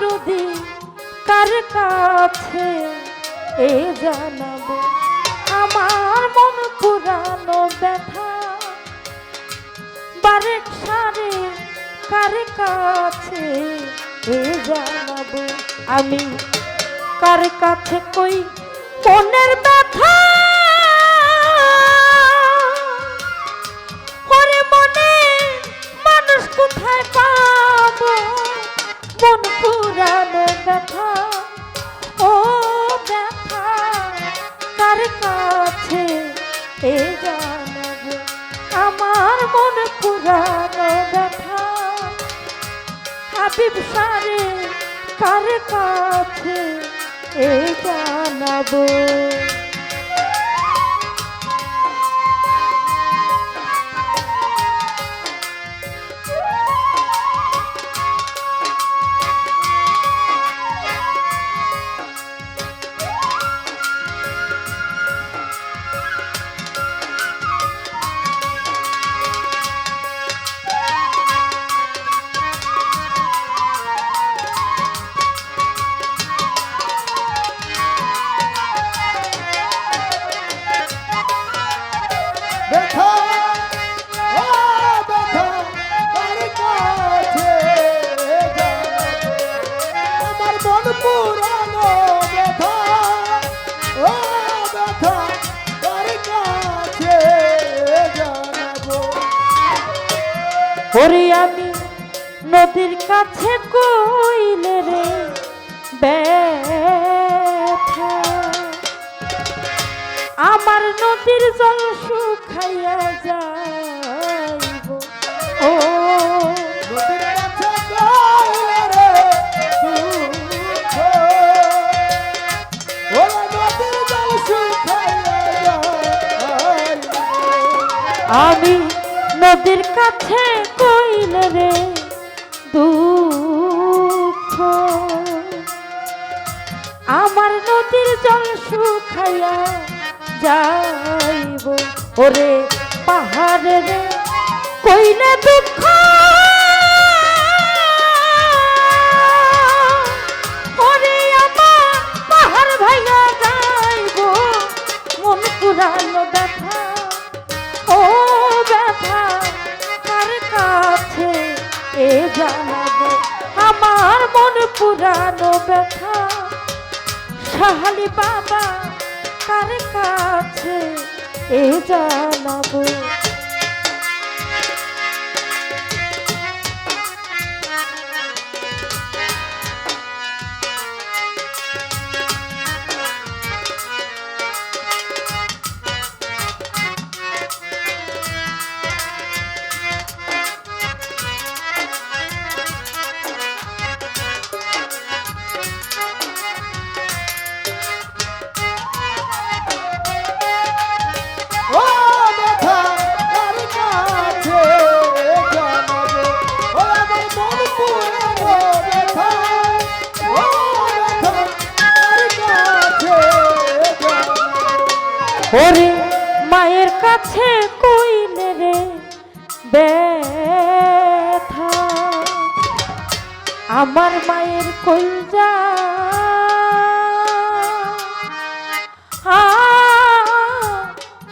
দরদি কার কাছে এ জানাব? আমার মন পুরানো ব্যথা। বারেক সারে কার কাছে এ জানাব? আমি কার কাছে কই মনের ব্যথা? মনে মানুষ কোথায় পাবো? মন পুরানো ব্যথা? ও ব্যথা, কার কাছে এ জানাব? আমার মন পুরানো ব্যথা। হাবিব সারে, কার কাছে এ জানাব? ওরে আমি নদীর কাছে কইলে রে ব্যথা। আমার নদীর জল শুকাইয়া যাইব। ও আমি নদীর কাছে কইলে রে দুঃখ। আমার নদীর জল শুকাইয়া যাইব। ওরে পাহাড়ে রে, কইলে দুঃখ। ওরে আমার পাহাড় ভাইয়া যাইব, মন পুরানো জানাব। আমার মন পুরানো ব্যথা। সাহালি বাবা কার কাছে এ জানাব? ওরে মায়ের কাছে কইলে রে ব্যথা? আমার মায়ের কইজা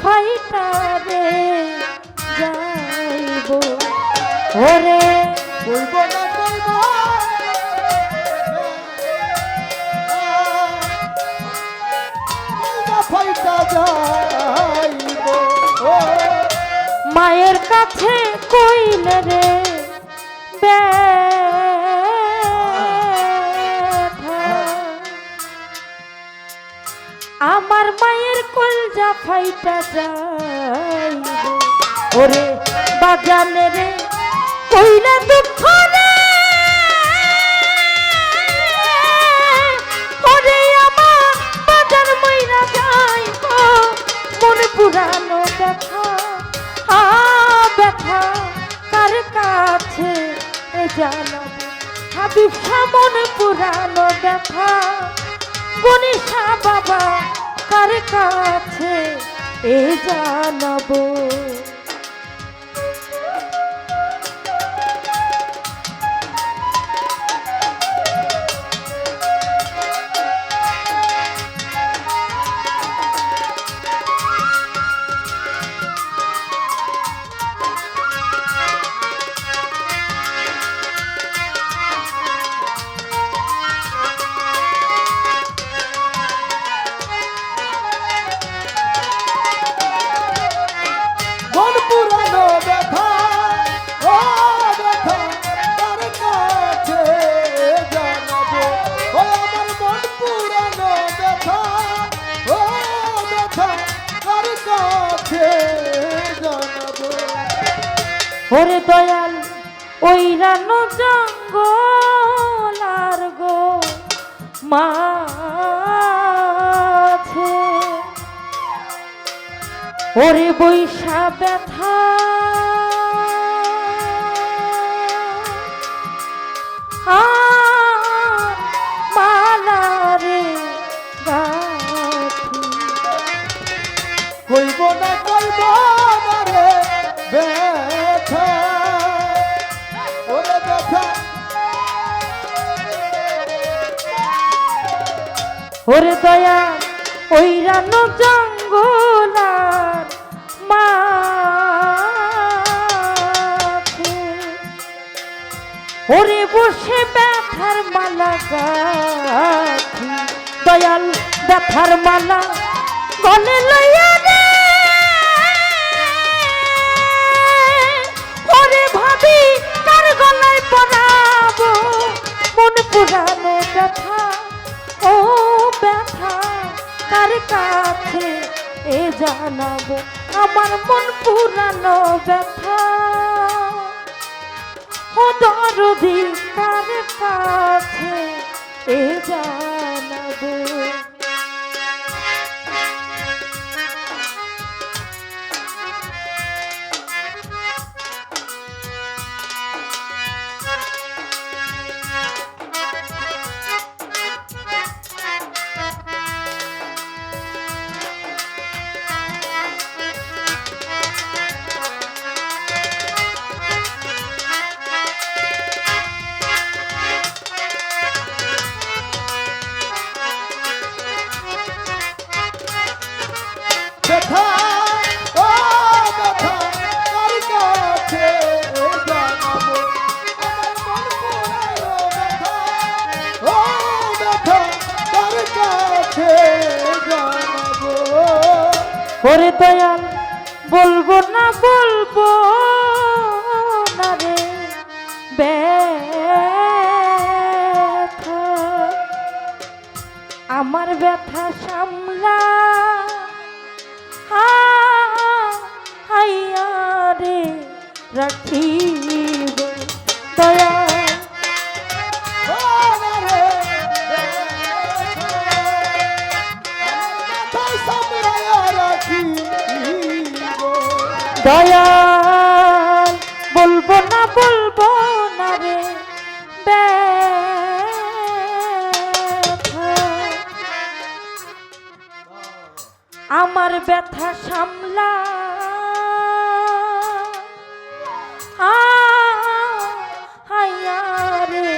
ফাইটা রে যাইব। ওরে বলব না বলব মায়ের কাছে রে, ব্যথা। আমার মায়ের কলজা ফাইটা যাইব ওরে বাজানে রে, কইলে দুঃখ পুরানো আ ব্যথা কার কাছে জানাব হাবিব মন পুরানো ব্যথা। গণেশা বাবা কার কাছে এ জানাব? দয়াল ওই রানো জঙ্গল আর গো মা ওরে বৈশা ব্যথা দয়া ওই রানো জঙ্গলার মাঝে। ওরে বসে ব্যথার মালা দয়াল ব্যথার মালা গলে লইয়া রে ওরে ভাবি, কার গলায় পরাবো কার কাছে এ জানাব আমার মন পুরানো ব্যথা। ও দরদি কার কাছে এ জানাব। ওরে দয়াল বলব না বলব না রে। ব্যথা আমার ব্যথা সামলা হাইয়া রে রাখিব দয়াল, বলব না বলব না রে আমার ব্যথা সামলা। হায়ারে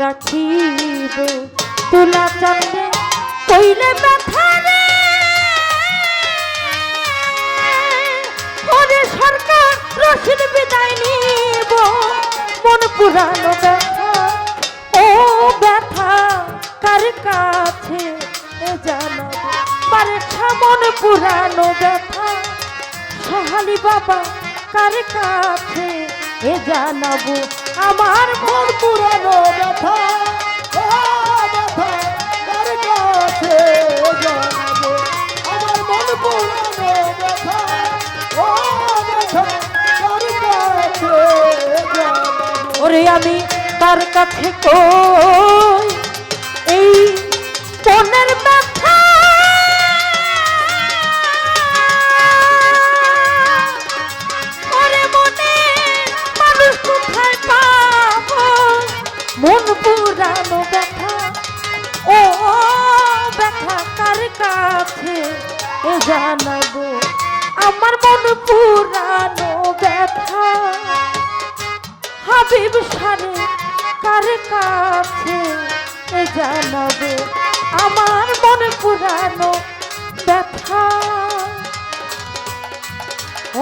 রাখিব। তুলা চান্দে কইলে ব্যথা রে। রশিদ বিদায় নিব। মন পুরানো ব্যথা। ও ব্যথা, কার কাছে জানাব? মন পুরানো ব্যথা। সহালি বাবা, কার কাছে এ জানাব? আমার মন পুরানো ব্যথা। ওরে আমি তার কাছে কই? এই মনের হাবিব সারে কার কাছে জানাব? আমার মন পুরানো ব্যথা।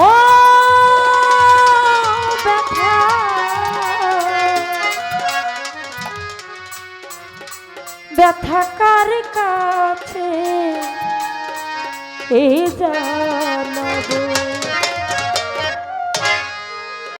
ও ব্যথা। ব্যথা কার কাছে এ জানাব?